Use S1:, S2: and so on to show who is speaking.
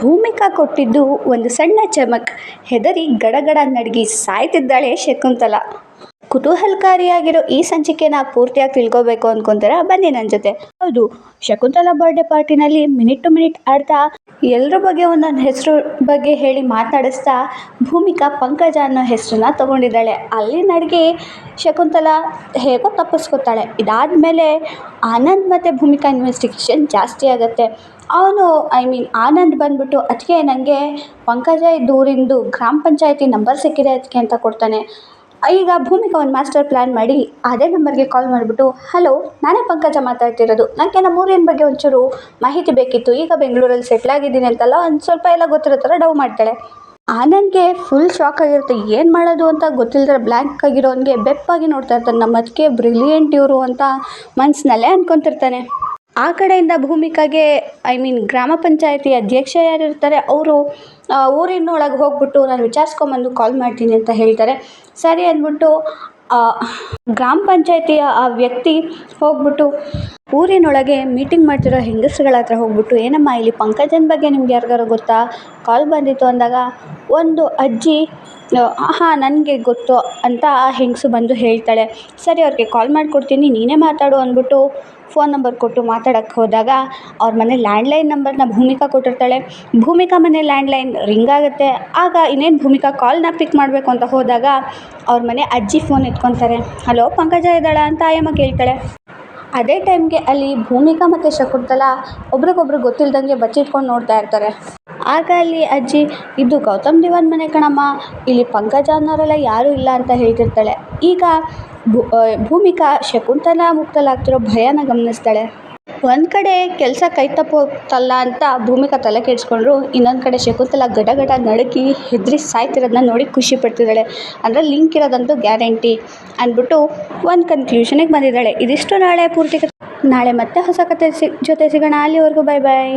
S1: ಭೂಮಿಕಾ ಕೊಟ್ಟಿದ್ದು ಒಂದು ಸಣ್ಣ ಚಮಕ್. ಹೆದರಿ ಗಡಗಡ ನಡಗಿ ಸಾಯ್ತಿದ್ದಾಳೆ ಶಕುಂತಲ. ಕುತೂಹಲಕಾರಿಯಾಗಿರೋ ಈ ಸಂಚಿಕೆನ ಪೂರ್ತಿಯಾಗಿ ತಿಳ್ಕೊಬೇಕು ಅನ್ಕೊಂತೀರಾ? ಬನ್ನಿ ನನ್ನ ಜೊತೆ. ಹೌದು, ಶಕುಂತಲಾ ಬರ್ಡೇ ಪಾರ್ಟಿನಲ್ಲಿ ಮಿನಿಟ್ ಟು ಮಿನಿಟ್ ಆಡ್ತಾ ಎಲ್ಲರ ಬಗ್ಗೆ ಒಂದೊಂದು ಹೆಸರು ಬಗ್ಗೆ ಹೇಳಿ ಮಾತಾಡಿಸ್ತಾ ಭೂಮಿಕಾ ಪಂಕಜ ಅನ್ನೋ ಹೆಸರನ್ನ ತಗೊಂಡಿದ್ದಾಳೆ. ಅಲ್ಲಿ ನಡಿಗೆ ಶಕುಂತಲಾ ಹೇಗೋ ತಪ್ಪಿಸ್ಕೊತಾಳೆ. ಇದಾದಮೇಲೆ ಆನಂದ್ ಮತ್ತು ಭೂಮಿಕಾ ಇನ್ವೆಸ್ಟಿಗೇಷನ್ ಜಾಸ್ತಿ ಆಗುತ್ತೆ. ಅವನು ಐ ಮೀನ್ ಆನಂದ್ ಬಂದ್ಬಿಟ್ಟು ಅದಕ್ಕೆ ನನಗೆ ಪಂಕಜ ಇದ್ದೂರಿಂದು ಗ್ರಾಮ ಪಂಚಾಯತಿ ನಂಬರ್ ಸಿಕ್ಕಿದೆ ಅದಕ್ಕೆ ಅಂತ ಕೊಡ್ತಾನೆ. ಈಗ ಭೂಮಿಕ ಒಂದು ಮಾಸ್ಟರ್ ಪ್ಲ್ಯಾನ್ ಮಾಡಿ ಅದೇ ನಂಬರ್ಗೆ ಕಾಲ್ ಮಾಡಿಬಿಟ್ಟು ಹಲೋ ನಾನೇ ಪಂಕಜ ಮಾತಾಡ್ತಿರೋದು. ನನಗೆ ನಮ್ಮ ಊರಿನ ಬಗ್ಗೆ ಒಂಚೂರು ಮಾಹಿತಿ ಬೇಕಿತ್ತು. ಈಗ ಬೆಂಗಳೂರಲ್ಲಿ ಸೆಟ್ಲ್ ಆಗಿದ್ದೀನಿ ಅಂತಲ್ಲ, ಒಂದು ಸ್ವಲ್ಪ ಎಲ್ಲ ಗೊತ್ತಿರೋ ಥರ ಡವ್ ಮಾಡ್ತಾಳೆ. ಆನಂದ್ಗೆ ಫುಲ್ ಶಾಕ್ ಆಗಿರುತ್ತೆ. ಏನು ಮಾಡೋದು ಅಂತ ಗೊತ್ತಿಲ್ಲದ್ರೆ ಬ್ಲ್ಯಾಂಕ್ ಆಗಿರೋನಿಗೆ ಬೆಪ್ಪಾಗಿ ನೋಡ್ತಾ ಇರ್ತಾನೆ. ನಮ್ಮ ಅದಕ್ಕೆ ಬ್ರಿಲಿಯಂಟ್ ಇವರು ಅಂತ ಮನಸ್ಸಿನಲ್ಲೇ ಅನ್ಕೊತಿರ್ತಾನೆ. ಆ ಕಡೆಯಿಂದ ಭೂಮಿಕಾಗೆ ಐ ಮೀನ್ ಗ್ರಾಮ ಪಂಚಾಯಿತಿ ಅಧ್ಯಕ್ಷ ಯಾರು ಇರ್ತಾರೆ ಅವರು ಊರಿನೊಳಗೆ ಹೋಗ್ಬಿಟ್ಟು ನಾನು ವಿಚಾರಿಸ್ಕೊಂಬಂದು ಕಾಲ್ ಮಾಡ್ತೀನಿ ಅಂತ ಹೇಳ್ತಾರೆ. ಸರಿ ಅಂದ್ಬಿಟ್ಟು ಗ್ರಾಮ ಪಂಚಾಯತಿಯ ಆ ವ್ಯಕ್ತಿ ಹೋಗ್ಬಿಟ್ಟು ಊರಿನೊಳಗೆ ಮೀಟಿಂಗ್ ಮಾಡ್ತಿರೋ ಹೆಂಗಸ್ರುಗಳ ಹತ್ರ ಹೋಗ್ಬಿಟ್ಟು, ಏನಮ್ಮ ಇಲ್ಲಿ ಪಂಕಜನ ಬಗ್ಗೆ ನಿಮ್ಗೆ ಯಾರಿಗಾರು ಗೊತ್ತಾ? ಕಾಲ್ ಬಂದಿತ್ತು ಅಂದಾಗ, ಒಂದು ಅಜ್ಜಿ ಹಾಂ ನನಗೆ ಗೊತ್ತು ಅಂತ ಆ ಹೆಂಗಸು ಬಂದು ಹೇಳ್ತಾಳೆ. ಸರಿ, ಅವ್ರಿಗೆ ಕಾಲ್ ಮಾಡಿಕೊಡ್ತೀನಿ, ನೀನೇ ಮಾತಾಡು ಅಂದ್ಬಿಟ್ಟು ಫೋನ್ ನಂಬರ್ ಕೊಟ್ಟು ಮಾತಾಡೋಕ್ಕೆ ಹೋದಾಗ, ಅವ್ರ ಮನೆ ಲ್ಯಾಂಡ್ಲೈನ್ ನಂಬರ್ನ ಭೂಮಿಕಾ ಕೊಟ್ಟಿರ್ತಾಳೆ. ಭೂಮಿಕಾ ಮನೆ ಲ್ಯಾಂಡ್ಲೈನ್ ರಿಂಗ್ ಆಗುತ್ತೆ, ಆಗ ಇನ್ನೇನು ಭೂಮಿಕಾ ಕಾಲ್ನ ಪಿಕ್ ಮಾಡಬೇಕು ಅಂತ ಹೋದಾಗ, ಅವ್ರ ಮನೆ ಅಜ್ಜಿ ಫೋನ್ ಎತ್ಕೊತಾರೆ. ಹಲೋ, ಪಂಕಜ ಇದ್ದಾಳಾ? ಅಂತ ಆಯಮ್ಮ ಕೇಳ್ತಾಳೆ. ಅದೇ ಟೈಮ್ಗೆ ಅಲ್ಲಿ ಭೂಮಿಕಾ ಮತ್ತು ಶಕುಂತಲಾ ಒಬ್ರಿಗೊಬ್ರು ಗೊತ್ತಿಲ್ದಂಗೆ ಬಚ್ಚಿಟ್ಕೊಂಡು ನೋಡ್ತಾ ಇರ್ತಾರೆ. ಆಗ ಅಲ್ಲಿ ಅಜ್ಜಿ, ಇದು ಗೌತಮ್ ದಿವಾನ್ ಮನೆ ಕಣಮ್ಮ, ಇಲ್ಲಿ ಪಂಕಜ ಅನ್ನೋರೆಲ್ಲ ಯಾರೂ ಇಲ್ಲ ಅಂತ ಹೇಳ್ತಿರ್ತಾಳೆ. ಈಗ ಭೂಮಿಕಾ ಶಕುಂತಲಾ ಮುಕ್ತಲಾಗ್ತಿರೋ ಭಯನ ಗಮನಿಸ್ತಾಳೆ. ಒಂದು ಕಡೆ ಕೆಲಸ ಕೈ ತಪ್ಪೋಗ್ತಲ್ಲ ಅಂತ ಭೂಮಿಕ ತಲೆ ಕೆಡಿಸ್ಕೊಂಡ್ರು, ಇನ್ನೊಂದು ಕಡೆ ಶಕುಂತಲಾ ಗಡ ಗಡ ನಡುಗಿ ಹೆದರಿ ಸಾಯ್ತಿರೋದನ್ನ ನೋಡಿ ಖುಷಿ ಪಡ್ತಿದ್ದಾಳೆ. ಅಂದರೆ ಲಿಂಕ್ ಇರೋದಂತೂ ಗ್ಯಾರಂಟಿ ಅಂದ್ಬಿಟ್ಟು ಒಂದು ಕನ್ಕ್ಲೂಷನಿಗೆ ಬಂದಿದ್ದಾಳೆ. ಇದಿಷ್ಟು ನಾಳೆ ಪೂರ್ತಿ ನಾಳೆ ಮತ್ತೆ ಹೊಸ ಕತೆ ಸಿ, ಜೊತೆ ಸಿಗೋಣ. ಅಲ್ಲಿವರೆಗೂ ಬಾಯ್ ಬಾಯ್